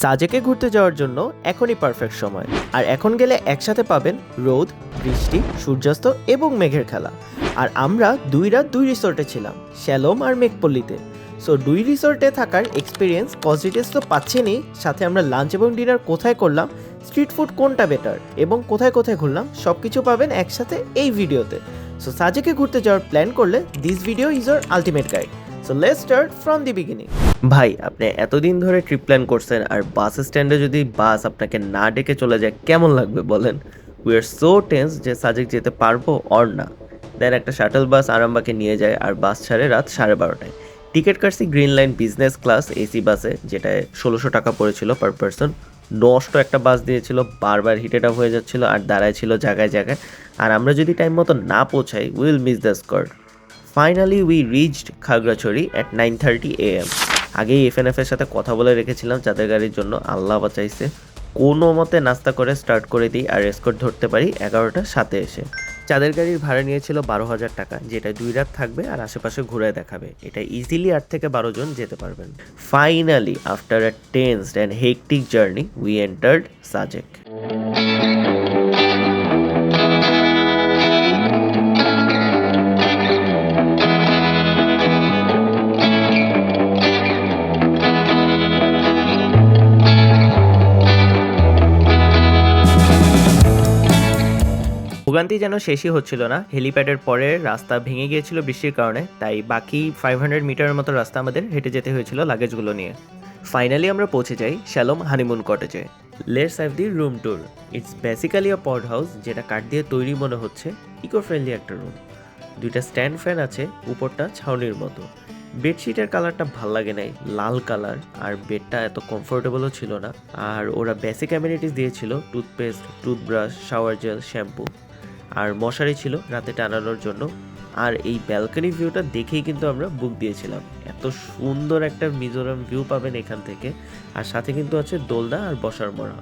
সাজেকে ঘুরতে যাওয়ার জন্য এখনই পারফেক্ট সময়। আর এখন গেলে একসাথে পাবেন রোদ, বৃষ্টি, সূর্যাস্ত এবং মেঘের খেলা। আর আমরা দুই রাত দুই রিসোর্টে ছিলাম, শ্যালম আর মেঘপল্লিতে। সো দুই রিসোর্টে থাকার এক্সপিরিয়েন্স পজিটিভস তো পাচ্ছেনই। সাথে আমরা লাঞ্চ এবং ডিনার কোথায় করলাম স্ট্রিট ফুড কোনটা বেটার এবং কোথায় কোথায় ঘুরলাম সব কিছু পাবেন একসাথে এই ভিডিওতে সো সাজেকে ঘুরতে যাওয়ার প্ল্যান করলে this video is our ultimate guide so let's start from the beginning ভাই, আপনি এতদিন ধরে ট্রিপ প্ল্যান করছেন আর বাস স্ট্যান্ডে যদি বাস আপনাকে না ডেকে চলে যায়, কেমন লাগবে বলেন? উই আর সো টেন্স যে সাজেক যেতে পারব অর না। দেন একটা শাটল বাস আরামবাগে নিয়ে যায় আর বাস ছাড়ে রাত সাড়ে বারোটায়। টিকিট কাটছি green line business class AC বাসে যেটায় ষোলোশো টাকা পড়েছিল পার পার্সন নষ্ট একটা বাস দিয়েছিল, বারবার হিটেড আপ হয়ে যাচ্ছিল আর দাঁড়ায় ছিল জায়গায় জায়গায়। আর আমরা যদি টাইম মতো না পৌঁছাই will miss the escort finally we reached Khagrachari at nine thirty A M আগেই এফএনএফ এর সাথে কথা বলে রেখেছিলাম যাদের গাড়ির জন্য আল্লাহ বাঁচাইছে। কোনো মতে নাস্তা করে স্টার্ট করে দিই আর এসকর্ট ধরতে পারি এগারোটার সাথে এসে। চাঁদের গাড়ির ভাড়া নিয়েছিল বারো হাজার টাকা, যেটা দুই রাত থাকবে আর আশেপাশে ঘুরে দেখাবে। এটা ইজিলি আট থেকে বারো জন যেতে পারবেন। Finally after a tensed and hectic journey we entered Sajek ভোগান্তি যেন শেষই হচ্ছিল না। হেলিপ্যাডের পরে রাস্তা ভেঙে গিয়েছিল বৃষ্টির কারণে, তাই বাকি ফাইভ হান্ড্রেড মিটারের মতো রাস্তা আমাদের হেঁটে যেতে হয়েছিল লাগেজগুলো নিয়ে। ফাইনালি আমরা পৌঁছে যাই Shalom honeymoon কটেজে let's have the room tour it's basically a pod house যেটা কাঠ দিয়ে তৈরি মনে হচ্ছে ইকো ফ্রেন্ডলি একটা রুম দুইটা স্ট্যান্ড ফ্যান আছে, উপরটা ছাউনির মতো। বেডশিটের কালারটা ভালো লাগে নাই, লাল কালার আর বেডটা এত কমফোর্টেবলও ছিল না। আর ওরা বেসিক অ্যামিনিটিস দিয়েছিল toothpaste toothbrush shower gel shampoo আর মশারি ছিল রাতে টানানোর জন্য। আর এই ব্যালকানি ভিউটা দেখেই কিন্তু আমরা বুক দিয়েছিলাম। এত সুন্দর একটা মিজোরাম ভিউ পাবেন এখান থেকে। আর সাথে কিন্তু আছে দোলদা আর বসার মরা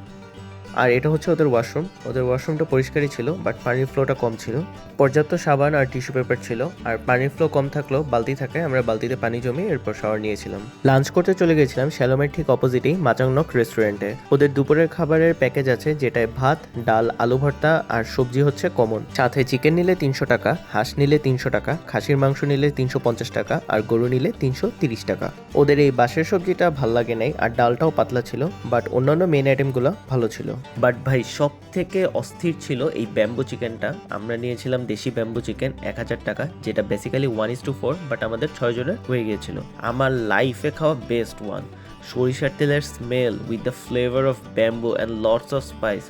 আর এটা হচ্ছে ওদের ওয়াশরুম ওদের ওয়াশরুমটা পরিষ্কারই ছিল বাট পানির ফ্লোটা কম ছিল। পর্যাপ্ত সাবান আর টিস্যু পেপার ছিল, আর পানির ফ্লো কম থাকলেও বালতি থাকায় আমরা বালতিতে পানি জমিয়ে এরপর শাওয়ার নিয়েছিলাম। লাঞ্চ করতে চলে গেছিলাম শ্যালমের ঠিক অপোজিটেই মাচাংনক রেস্টুরেন্টে ওদের দুপুরের খাবারের প্যাকেজ আছে, যেটায় ভাত, ডাল, আলু ভর্তা আর সবজি হচ্ছে কমন সাথে চিকেন নিলে তিনশো টাকা, হাঁস নিলে তিনশো টাকা, খাসির মাংস নিলে তিনশো পঞ্চাশ টাকা, আর গরু নিলে তিনশো তিরিশ টাকা। ওদের এই বাসের সবজিটা ভালো লাগে নাই, আর ডালটাও পাতলা ছিল বাট অন্যান্য মেন আইটেমগুলো ভালো ছিল। বাট ভাই সব থেকে অস্থির ছিল এই ব্যাম্বু চিকেনটা। আমরা নিয়েছিলাম দেশি ব্যাম্বু চিকেন এক হাজার টাকা যেটা basically one is to four but আমাদের ছয় জনের হয়ে গিয়েছিল। আমার লাইফে খাওয়া বেস্ট ওয়ান সরিষার তেলের smell with the flavour of bamboo and lots of spice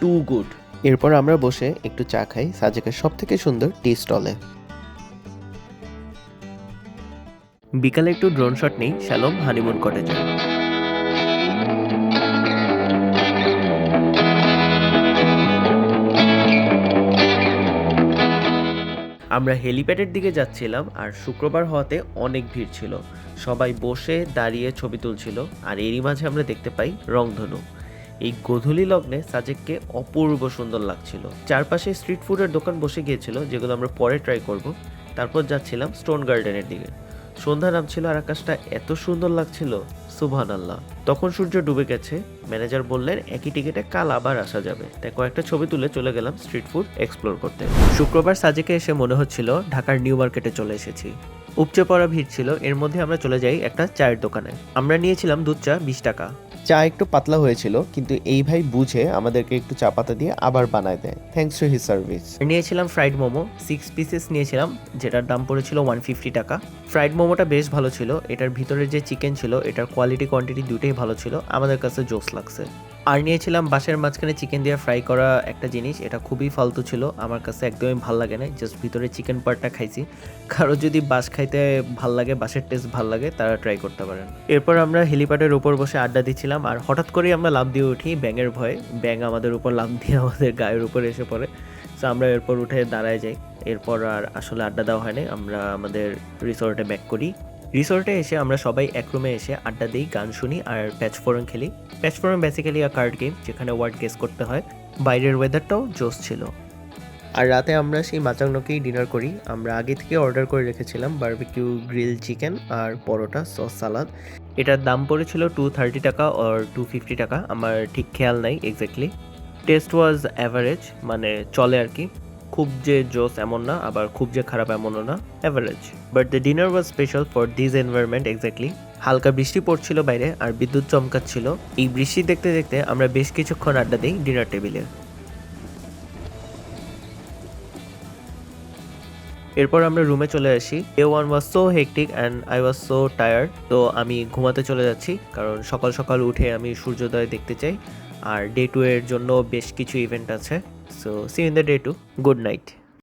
too good এরপর আমরা বসে একটু চা খাই সাজেকের সব থেকে সুন্দর টি স্টলে বিকালে একটু ড্রোন শট নেই শ্যালম হানিমুন কটেজে আমরা হেলিপ্যাডের দিকে যাচ্ছিলাম আর শুক্রবার হওয়াতে অনেক ভিড় ছিল। সবাই বসে দাঁড়িয়ে ছবি তুলছিল আর এরই মাঝে আমরা দেখতে পাই রংধনু। এই গোধূলি লগ্নে সাজেককে অপূর্ব সুন্দর লাগছিল। চারপাশে স্ট্রিট ফুডের দোকান বসে গিয়েছিল, যেগুলো আমরা পরে ট্রাই করব। তারপর যাচ্ছিলাম স্টোন গার্ডেনের দিকে। সন্ধ্যা নামছিল আর আকাশটা এত সুন্দর লাগছিল সুবহান আল্লাহ তখন সূর্য ডুবে গেছে, ম্যানেজার বললেন, একই টিকিটে কাল আবার আসা যাবে। তাই কয়েকটা ছবি তুলে চলে গেলাম স্ট্রিট ফুড এক্সপ্লোর করতে। শুক্রবার সাজেকে এসে মনে হচ্ছিল, ঢাকার নিউ মার্কেটে চলে এসেছি। উপচে পড়া ভিড় ছিল, এর মধ্যে আমরা চলে যাই একটা চায়ের দোকানে। আমরা নিয়েছিলাম দুধ চা বিশ টাকা। চা একটু পাতলা হয়েছিল, কিন্তু এই ভাই বুঝে আমাদেরকে একটু চা পাতা দিয়ে আবার বানায় দেয়। থ্যাঙ্কস টু হিজ সার্ভিস নিয়েছিলাম ফ্রাইড মোমো সিক্স পিসেস নিয়েছিলাম, যেটার দাম পড়েছিল ওয়ান ফিফটি টাকা। ফ্রাইড মোমোটা বেশ ভালো ছিল। এটার ভিতরে যে চিকেন ছিল, এটার কোয়ালিটি কোয়ান্টিটি দুটোই ভালো ছিল। আমাদের কাছে জোস লাগছে। আর নিয়েছিলাম বাসের মাঝখানে চিকেন দিয়ে ফ্রাই করা একটা জিনিস, এটা খুবই ফালতু ছিল। আমার কাছে একদমই ভালো লাগে না জাস্ট ভিতরে চিকেন পার্টটা খাইছি। কারও যদি বাস খাইতে ভালো লাগে বাসের টেস্ট ভালো লাগে, তারা ট্রাই করতে পারেন। এরপর আমরা হেলিপ্যাডের উপর বসে আড্ডা দিচ্ছিলাম, আর হঠাৎ করেই আমরা লাভ দিয়ে উঠি ব্যাঙের ভয়ে। ব্যাঙ আমাদের উপর লাভ দিয়ে আমাদের গায়ের উপর এসে পড়ে। তো আমরা এরপর উঠে দাঁড়ায় যাই। এরপর আর আসলে আড্ডা দেওয়া হয়নি। আমরা আমাদের রিসোর্টে ব্যাক করি। রিসোর্টে এসে আমরা সবাই এক রুমে এসে আড্ডা দিই, গান শুনি আর প্যাচ ফোরন খেলি। প্যাচ ফোরন বেসিক্যালি আ কার্ড গেম যেখানে ওয়ার্ড গেস করতে হয়। বাইরের ওয়েদারটাও জোস ছিল। আর রাতে আমরা সেই মাচাংনকেই ডিনার করি। আমরা আগে থেকে অর্ডার করে রেখেছিলাম বারবিকিউ গ্রিল চিকেন আর পরোটা সস সালাদ এটার দাম পড়েছিল টু থার্টি টাকা অর টু ফিফটি টাকা। আমার ঠিক খেয়াল নাই এক্স্যাক্টলি টেস্ট ওয়াজ অ্যাভারেজ মানে চলে আর কি। খুব যে জোস এমন না, আবার খুব যে খারাপ এমনও না average but the dinner was special for this environment exactly হালকা বৃষ্টি পড়ছিল বাইরে আর বিদ্যুৎ চমকাচ্ছিল। এই বৃষ্টি দেখতে দেখতে আমরা বেশ কিছুক্ষণ আড্ডা দিই ডিনার টেবিলে এরপর আমরা রুমে চলে আসি। A one was so hectic and I was so tired তো আমি ঘুমাতে চলে যাচ্ছি, কারণ সকাল সকাল উঠে আমি সূর্যোদয় দেখতে চাই। আর ডে টু এর জন্য বেশ কিছু ইভেন্ট আছে। So see you in the day 2. Good night.